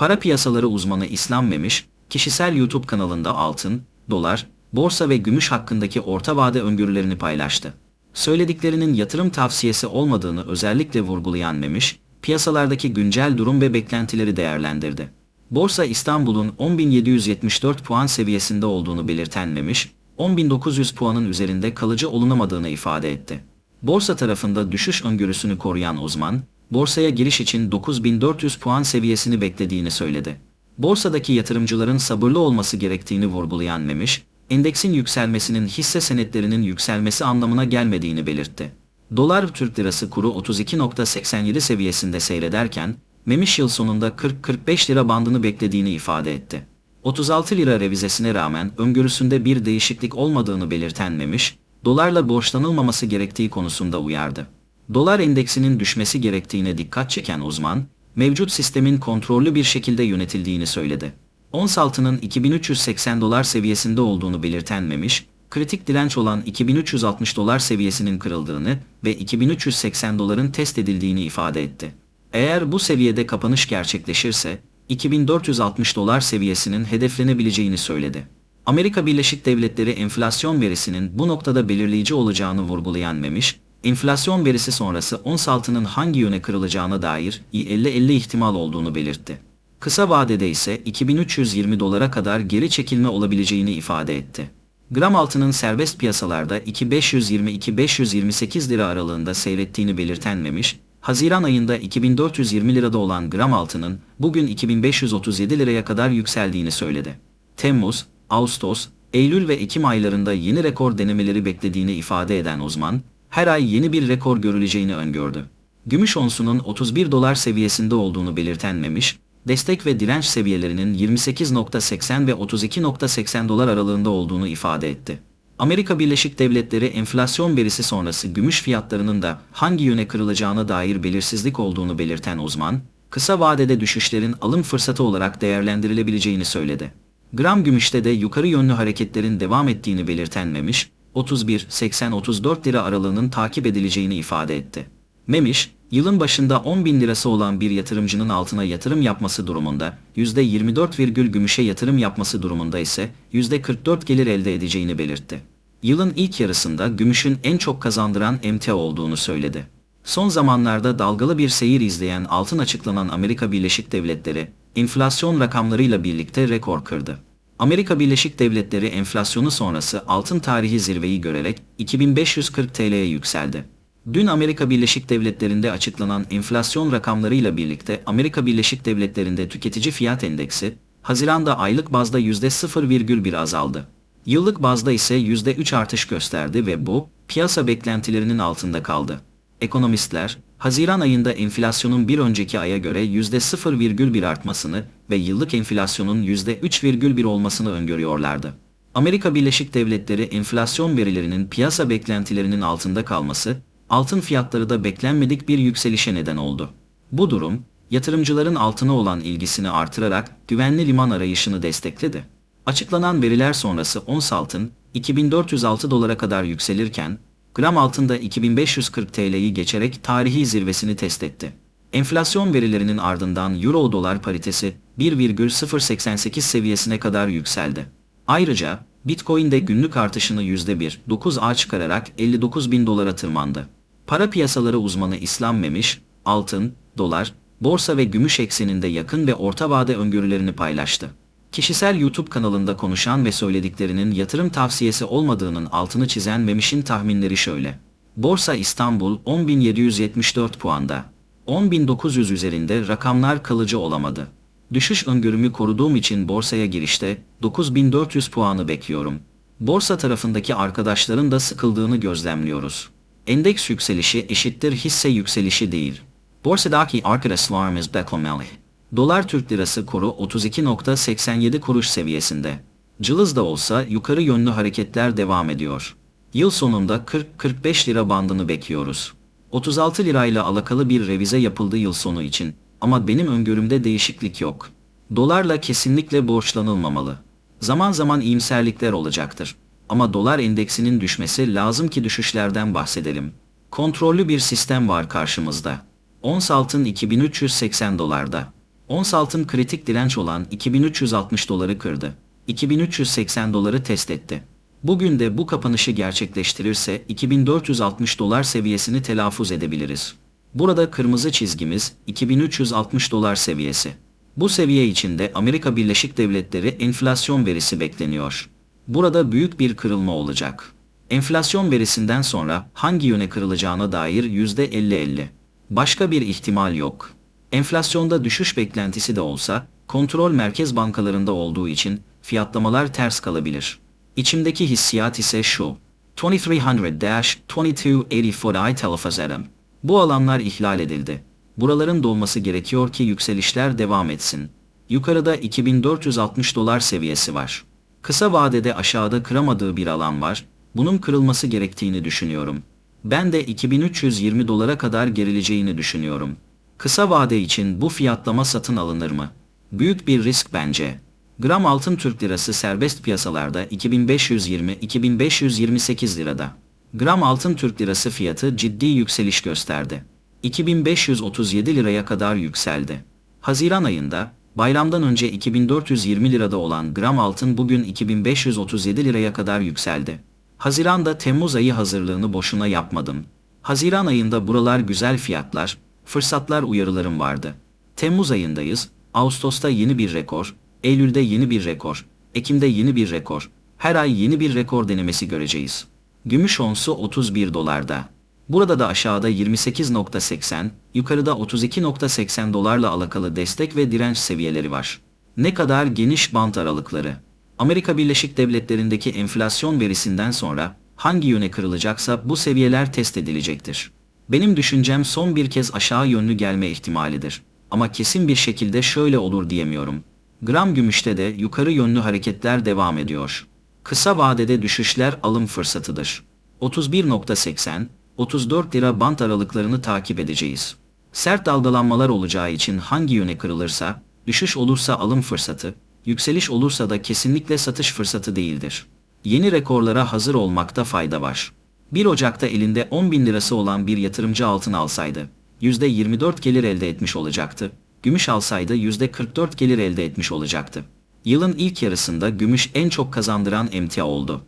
Para piyasaları uzmanı İslam Memiş, kişisel YouTube kanalında altın, dolar, borsa ve gümüş hakkındaki orta vade öngörülerini paylaştı. Söylediklerinin yatırım tavsiyesi olmadığını özellikle vurgulayan Memiş, piyasalardaki güncel durum ve beklentileri değerlendirdi. Borsa İstanbul'un 10.774 puan seviyesinde olduğunu belirten Memiş, 10.900 puanın üzerinde kalıcı olunamadığını ifade etti. Borsa tarafında düşüş öngörüsünü koruyan uzman, borsaya giriş için 9400 puan seviyesini beklediğini söyledi. Borsadaki yatırımcıların sabırlı olması gerektiğini vurgulayan Memiş, endeksin yükselmesinin hisse senetlerinin yükselmesi anlamına gelmediğini belirtti. Dolar Türk Lirası kuru 32.87 seviyesinde seyrederken, Memiş yıl sonunda 40-45 lira bandını beklediğini ifade etti. 36 lira revizesine rağmen öngörüsünde bir değişiklik olmadığını belirten Memiş, dolarla borçlanılmaması gerektiği konusunda uyardı. Dolar endeksinin düşmesi gerektiğine dikkat çeken uzman, mevcut sistemin kontrollü bir şekilde yönetildiğini söyledi. Ons altının 2380 dolar seviyesinde olduğunu belirten Memiş, kritik direnç olan 2360 dolar seviyesinin kırıldığını ve 2380 doların test edildiğini ifade etti. Eğer bu seviyede kapanış gerçekleşirse, 2460 dolar seviyesinin hedeflenebileceğini söyledi. Amerika Birleşik Devletleri enflasyon verisinin bu noktada belirleyici olacağını vurgulayan Memiş, enflasyon verisi sonrası ons altının hangi yöne kırılacağına dair 50-50 ihtimal olduğunu belirtti. Kısa vadede ise 2320 dolara kadar geri çekilme olabileceğini ifade etti. Gram altının serbest piyasalarda 2520-2528 lira aralığında seyrettiğini belirten Memiş, Haziran ayında 2420 lirada olan gram altının bugün 2537 liraya kadar yükseldiğini söyledi. Temmuz, Ağustos, Eylül ve Ekim aylarında yeni rekor denemeleri beklediğini ifade eden uzman, her ay yeni bir rekor görüleceğini öngördü. Gümüş onsunun 31 dolar seviyesinde olduğunu belirten Memiş, destek ve direnç seviyelerinin 28.80 ve 32.80 dolar aralığında olduğunu ifade etti. Amerika Birleşik Devletleri enflasyon verisi sonrası gümüş fiyatlarının da hangi yöne kırılacağına dair belirsizlik olduğunu belirten uzman, kısa vadede düşüşlerin alım fırsatı olarak değerlendirilebileceğini söyledi. Gram gümüşte de yukarı yönlü hareketlerin devam ettiğini belirten Memiş, 31-80-34 lira aralığının takip edileceğini ifade etti. Memiş, yılın başında 10 bin lirası olan bir yatırımcının altına yatırım yapması durumunda, %24, gümüşe yatırım yapması durumunda ise %44 gelir elde edeceğini belirtti. Yılın ilk yarısında gümüşün en çok kazandıran emtia olduğunu söyledi. Son zamanlarda dalgalı bir seyir izleyen altın açıklanan Amerika Birleşik Devletleri, enflasyon rakamlarıyla birlikte rekor kırdı. Amerika Birleşik Devletleri enflasyonu sonrası altın tarihi zirveyi görerek 2540 TL'ye yükseldi. Dün Amerika Birleşik Devletleri'nde açıklanan enflasyon rakamlarıyla birlikte Amerika Birleşik Devletleri'nde tüketici fiyat endeksi, Haziran'da aylık bazda %0,1 azaldı. Yıllık bazda ise %3 artış gösterdi ve bu, piyasa beklentilerinin altında kaldı. Ekonomistler, Haziran ayında enflasyonun bir önceki aya göre %0,1 artmasını ve yıllık enflasyonun %3,1 olmasını öngörüyorlardı. Amerika Birleşik Devletleri enflasyon verilerinin piyasa beklentilerinin altında kalması, altın fiyatları da beklenmedik bir yükselişe neden oldu. Bu durum, yatırımcıların altına olan ilgisini artırarak güvenli liman arayışını destekledi. Açıklanan veriler sonrası ons altın 2406 dolara kadar yükselirken gram altında 2540 TL'yi geçerek tarihi zirvesini test etti. Enflasyon verilerinin ardından euro dolar paritesi 1,088 seviyesine kadar yükseldi. Ayrıca Bitcoin de günlük artışını %1.9'a çıkararak 59 bin dolara tırmandı. Para piyasaları uzmanı İslam Memiş, altın, dolar, borsa ve gümüş ekseninde yakın ve orta vade öngörülerini paylaştı. Kişisel YouTube kanalında konuşan ve söylediklerinin yatırım tavsiyesi olmadığının altını çizen Memiş'in tahminleri şöyle. Borsa İstanbul 10.774 puanda. 10.900 üzerinde rakamlar kalıcı olamadı. Düşüş öngörümü koruduğum için borsaya girişte 9400 puanı bekliyorum. Borsa tarafındaki arkadaşların da sıkıldığını gözlemliyoruz. Endeks yükselişi eşittir hisse yükselişi değil. Borsadaki arkadaşlarımız beklemeli. Dolar Türk Lirası kuru 32.87 kuruş seviyesinde. Cılız da olsa yukarı yönlü hareketler devam ediyor. Yıl sonunda 40-45 lira bandını bekliyoruz. 36 lirayla alakalı bir revize yapıldı yıl sonu için ama benim öngörümde değişiklik yok. Dolarla kesinlikle borçlanılmamalı. Zaman zaman iyimserlikler olacaktır. Ama dolar endeksinin düşmesi lazım ki düşüşlerden bahsedelim. Kontrollü bir sistem var karşımızda. Ons altın 2380 dolarda. Ons altın kritik direnç olan 2360 doları kırdı. 2380 doları test etti. Bugün de bu kapanışı gerçekleştirirse 2460 dolar seviyesini telaffuz edebiliriz. Burada kırmızı çizgimiz 2360 dolar seviyesi. Bu seviye içinde Amerika Birleşik Devletleri enflasyon verisi bekleniyor. Burada büyük bir kırılma olacak. Enflasyon verisinden sonra hangi yöne kırılacağına dair %50-50. Başka bir ihtimal yok. Enflasyonda düşüş beklentisi de olsa, kontrol merkez bankalarında olduğu için fiyatlamalar ters kalabilir. İçimdeki hissiyat ise şu. 2300-2284 I telaffuz ederim. Bu alanlar ihlal edildi. Buraların dolması gerekiyor ki yükselişler devam etsin. Yukarıda 2460 dolar seviyesi var. Kısa vadede aşağıda kıramadığı bir alan var. Bunun kırılması gerektiğini düşünüyorum. Ben de 2320 dolara kadar gerileceğini düşünüyorum. Kısa vade için bu fiyatlama satın alınır mı? Büyük bir risk bence. Gram altın Türk lirası serbest piyasalarda 2520-2528 lirada. Gram altın Türk lirası fiyatı ciddi yükseliş gösterdi. 2537 liraya kadar yükseldi. Haziran ayında bayramdan önce 2420 lirada olan gram altın bugün 2537 liraya kadar yükseldi. Haziranda Temmuz ayı hazırlığını boşuna yapmadım. Haziran ayında buralar güzel fiyatlar, fırsatlar uyarılarım vardı. Temmuz ayındayız, Ağustos'ta yeni bir rekor, Eylül'de yeni bir rekor, Ekim'de yeni bir rekor, her ay yeni bir rekor denemesi göreceğiz. Gümüş onsu 31 dolarda. Burada da aşağıda 28.80, yukarıda 32.80 dolarla alakalı destek ve direnç seviyeleri var. Ne kadar geniş bant aralıkları. Amerika Birleşik Devletleri'ndeki enflasyon verisinden sonra hangi yöne kırılacaksa bu seviyeler test edilecektir. Benim düşüncem son bir kez aşağı yönlü gelme ihtimalidir. Ama kesin bir şekilde şöyle olur diyemiyorum. Gram gümüşte de yukarı yönlü hareketler devam ediyor. Kısa vadede düşüşler alım fırsatıdır. 31.80, 34 lira bant aralıklarını takip edeceğiz. Sert dalgalanmalar olacağı için hangi yöne kırılırsa, düşüş olursa alım fırsatı, yükseliş olursa da kesinlikle satış fırsatı değildir. Yeni rekorlara hazır olmakta fayda var. 1 Ocak'ta elinde 10 bin lirası olan bir yatırımcı altın alsaydı, %24 gelir elde etmiş olacaktı, gümüş alsaydı %44 gelir elde etmiş olacaktı. Yılın ilk yarısında gümüş en çok kazandıran emtia oldu.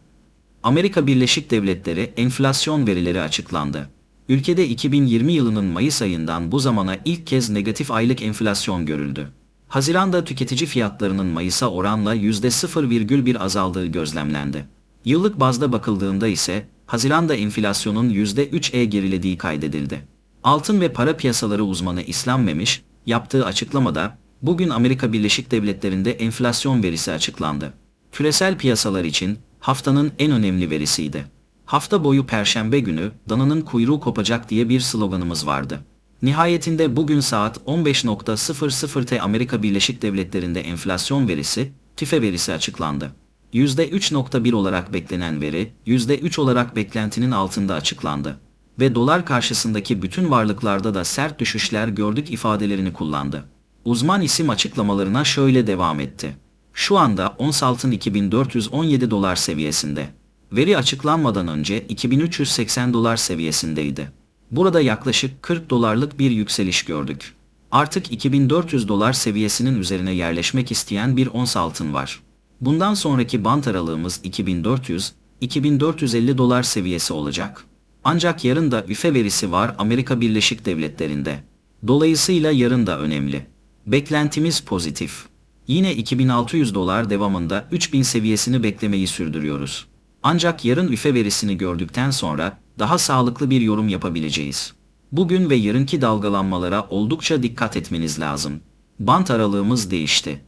Amerika Birleşik Devletleri enflasyon verileri açıklandı. Ülkede 2020 yılının Mayıs ayından bu zamana ilk kez negatif aylık enflasyon görüldü. Haziranda tüketici fiyatlarının Mayıs'a oranla %0,1 azaldığı gözlemlendi. Yıllık bazda bakıldığında ise Haziranda enflasyonun %3'e gerilediği kaydedildi. Altın ve para piyasaları uzmanı İslam Memiş, yaptığı açıklamada, bugün Amerika Birleşik Devletleri'nde enflasyon verisi açıklandı. Küresel piyasalar için haftanın en önemli verisiydi. Hafta boyu perşembe günü dananın kuyruğu kopacak diye bir sloganımız vardı. Nihayetinde bugün saat 15.00'te Amerika Birleşik Devletleri'nde enflasyon verisi, TÜFE verisi açıklandı. %3.1 olarak beklenen veri, %3 olarak beklentinin altında açıklandı. Ve dolar karşısındaki bütün varlıklarda da sert düşüşler gördük ifadelerini kullandı. Uzman isim açıklamalarına şöyle devam etti. Şu anda ons altın 2417 dolar seviyesinde. Veri açıklanmadan önce 2380 dolar seviyesindeydi. Burada yaklaşık 40 dolarlık bir yükseliş gördük. Artık 2400 dolar seviyesinin üzerine yerleşmek isteyen bir ons altın var. Bundan sonraki bant aralığımız 2400-2450 dolar seviyesi olacak. Ancak yarın da üfe verisi var Amerika Birleşik Devletleri'nde. Dolayısıyla yarın da önemli. Beklentimiz pozitif. Yine 2600 dolar devamında 3000 seviyesini beklemeyi sürdürüyoruz. Ancak yarın üfe verisini gördükten sonra daha sağlıklı bir yorum yapabileceğiz. Bugün ve yarınki dalgalanmalara oldukça dikkat etmeniz lazım. Bant aralığımız değişti.